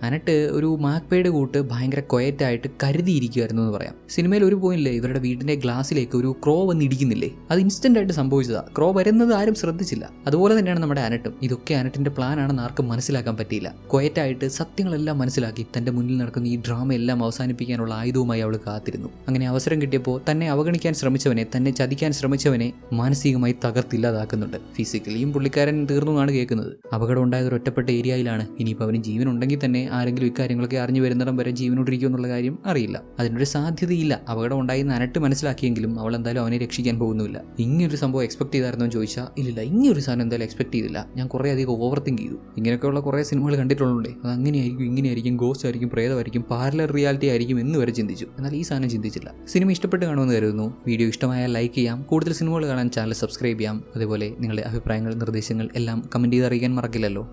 അനട്ട് ഒരു മാക്പേയുടെ കൂട്ട് ഭയങ്കര ക്വയറ്റായിട്ട് കരുതിയിരിക്കുമായിരുന്നു എന്ന് പറയാം. സിനിമയിൽ ഒരു പോയിന്റിലെ ഇവരുടെ വീടിന്റെ ഗ്ലാസ്സിലേക്ക് ഒരു ക്രോ വന്ന് ഇടിക്കുന്നില്ലേ? അത് ഇൻസ്റ്റന്റ് ആയിട്ട് സംഭവിച്ചതാ. ക്രോ വരുന്നത് ആരും ശ്രദ്ധിച്ചില്ല. അതുപോലെ തന്നെയാണ് നമ്മുടെ അനട്ടും. ഇതൊക്കെ അനട്ടിന്റെ പ്ലാൻ ആണെന്ന് ആർക്കും മനസ്സിലാക്കാൻ പറ്റിയില്ല. ക്വയറ്റായിട്ട് സത്യങ്ങളെല്ലാം മനസ്സിലാക്കി തന്റെ മുന്നിൽ നടക്കുന്ന ഈ ഡ്രാമ എല്ലാം അവസാനിപ്പിക്കാനുള്ള ആയുധവുമായി അവൾ കാത്തിരുന്നു. അങ്ങനെ അവസരം കിട്ടിയപ്പോൾ തന്നെ അവഗണിക്കാൻ ശ്രമിച്ചവനെ തന്നെ ചതിക്കാൻ ശ്രമിച്ചവനെ മാനസികമായി തകർത്തില്ലാതാക്കുന്നുണ്ട്. ഫിസിക്കലിയും പുള്ളിക്കാരൻ തീർന്നു എന്നാണ് കേൾക്കുന്നത്. അപകടം ഉണ്ടായത് ഒറ്റപ്പെട്ട ഏരിയയിലാണ് ഇനിയിപ്പോൾ അവന് ജീവൻ ഉണ്ടെങ്കിൽ തന്നെ ആരെങ്കിലും ഇക്കാര്യങ്ങളൊക്കെ അറിഞ്ഞു വരുന്നിടം വരെ ജീവനോടിരിക്കും എന്നുള്ള കാര്യം അറിയില്ല. അതിനൊരു സാധ്യതയില്ല. അപകടം ഉണ്ടായി നനട്ട് മനസ്സിലാക്കിയെങ്കിലും അവൾ എന്തായാലും അവനെ രക്ഷിക്കാൻ പോകുന്നില്ല ഇങ്ങനൊരു സംഭവം എക്സ്പെക്ട് ചെയ്തായിരുന്നോ എന്ന് ചോദിച്ചാൽ ഇല്ലില്ല ഇങ്ങനൊരു സാധനം എന്തായാലും എക്സ്പെക്ട് ചെയ്തില്ല. ഞാൻ കുറേ അധികം ഓവർ തിങ്ക് ചെയ്തു. ഇങ്ങനെയൊക്കെയുള്ള കുറേ സിനിമകൾ കണ്ടിട്ടുള്ളൂ അത് അങ്ങനെയായിരിക്കും ഇങ്ങനെയായിരിക്കും ഗോസ്റ്റ് ആയിരിക്കും പ്രേതമായിരിക്കും പാരലർ റിയാലിറ്റി ആയിരിക്കും എന്ന് വരെ ചിന്തിച്ചു. എന്നാൽ ഈ സാധനം ചിന്തിച്ചില്ല. സിനിമ ഇഷ്ടപ്പെട്ട് കാണുമെന്ന് കരുതുന്നു. വീഡിയോ ഇഷ്ടമായാൽ ലൈക്ക് ചെയ്യാം. കൂടുതൽ സിനിമകൾ കാണാൻ ചാനൽ സബ്സ്ക്രൈബ് ചെയ്യാം. അതുപോലെ നിങ്ങളുടെ അഭിപ്രായങ്ങൾ നിർദ്ദേശങ്ങൾ എല്ലാം കമന്റ് ചെയ്ത് അറിയിക്കാൻ മറക്കില്ലല്ലോ.